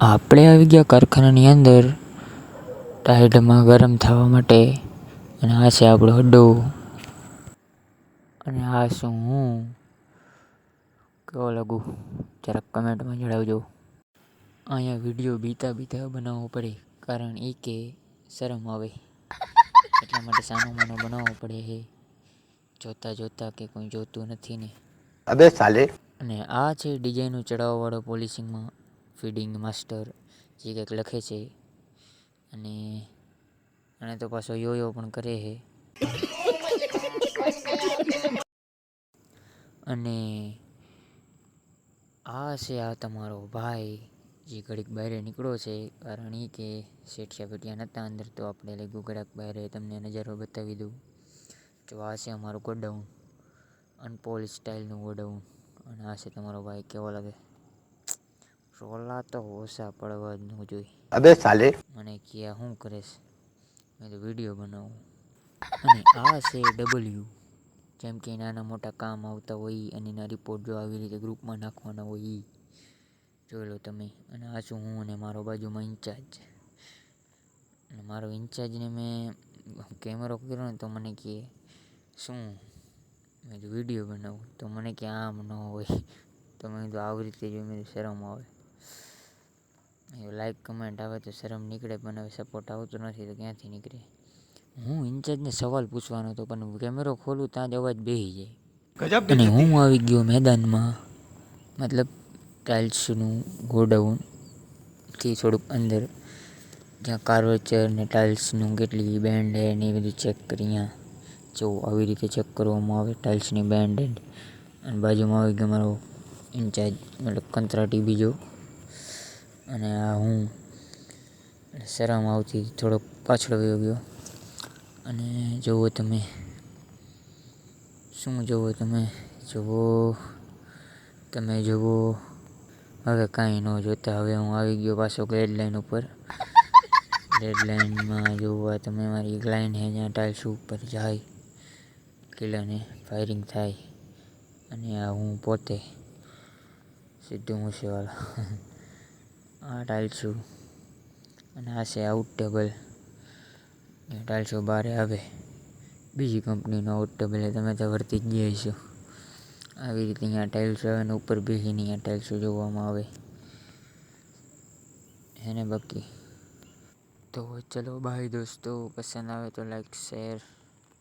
આપણે આવી ગયા કારખાનાની અંદર ટાઈડમાં ગરમ થવા માટે અને આ છે આપણો અડ્ડો અને આ શું હું? કેવો લાગુ? જરાક કમેન્ટમાં જણાવજો. અહીંયા વીડિયો બીતા બીતા બનાવવો પડે કારણ એ કે શરમ આવે. એટલા માટે સાનો માનો બનાવવો પડે છે જોતા જોતા કે કોઈ જોતું નથી ને. અબે સાલે. અને આ છે ડિઝાઇનનું ચડાવવાવાળો પોલિશિંગમાં. ફીડિંગ માસ્ટર જે કંઈક લખે છે. અને અને તો પાછો યોયો પણ કરે છે. અને આ છે આ તમારો ભાઈ જે ઘડીક બહાર નીકળ્યો છે. કારણ એ કે શેઠિયા પેટિયા નહોતા અંદર, તો આપણે લઈ ઘડાક બહાર તમને નજારો બતાવી દઉં. જો આ છે અમારું ગોડાઉન, અનપોલિશ સ્ટાઇલનું ગોડાઉન. અને આ છે તમારો ભાઈ, કેવો લાગે? રોલા તો ઓછા પડવા જ ન જોઈએ. અબે સાલે. મને કે આ શું કરેશ? મેં તો વીડિયો બનાવું. અને આ છે ડબલ્યુ જેમ કે નાના મોટા કામ આવતા હોય અને એના રિપોર્ટ જો આવી રીતે ગ્રુપમાં નાખવાના હોય એ જોઈ લો તમે. અને આ છું હું અને મારો બાજુમાં ઇન્ચાર્જ અને મારો ઇન્ચાર્જને મેં કેમેરો કર્યો ને તો મને કહે શું? મેં વીડિયો બનાવું. તો મને કે આમ ન હોય. તો મેં કીધું આવી રીતે જો મેં શરમ આવે. લાઈક કમેન્ટ આવે તો શરમ નીકળે પણ હવે સપોર્ટ આવતો નથી તો ક્યાંથી નીકળે? હું ઇન્ચાર્જને સવાલ પૂછવાનો હતો પણ કેમેરો ખોલું ત્યાં જ અવાજ બેસી જાય. અને હું આવી ગયો મેદાનમાં મતલબ ટાઇલ્સનું ગોડાઉનથી થોડુંક અંદર જ્યાં કાર્વેચર ને ટાઇલ્સનું કેટલી બેન્ડ હે ને એ બધું ચેક કરી અહીંયા. જો આવી રીતે ચેક કરવામાં આવે ટાઇલ્સની બેન્ડ અને બાજુમાં આવી ગયો મારો ઇન્ચાર્જ મતલબ કંત્રાટી બીજો અને આ હું શરમ આવતી થોડોક પાછળ વયો ગયો. અને જુઓ તમે, શું જુઓ તમે? જુઓ તમે જુઓ હવે કાંઈ ન જોતા, હવે હું આવી ગયો પાછો ગ્રેડ લાઈન ઉપર. ગ્રેડ લાઈનમાં જોવા તમે મારી એક લાઈન છે, જ્યાં ટાઇલ્સ ઉપર જાય, કિલ્લાને ફાયરિંગ થાય. અને આ હું પોતે સિદ્ધુ મૂસેવાલા આ ટાઇલ્સો અને આ છે આઉટ ટેબલ એ ટાઇલ્સો બહાર આવે બીજી કંપનીનું આઉટ ટેબલ એ તમે તો વર્તી જ ગયા છો આવી રીતે અહીંયા ટાઇલ્સો આવે અને ઉપર બેસીને અહીંયા ટાઇલ્સો જોવામાં આવે એને બાકી તો ચલો બાય દોસ્તો પસંદ આવે તો લાઈક શેર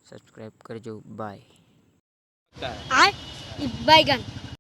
સબસ્ક્રાઈબ કરજો બાય બાય ગન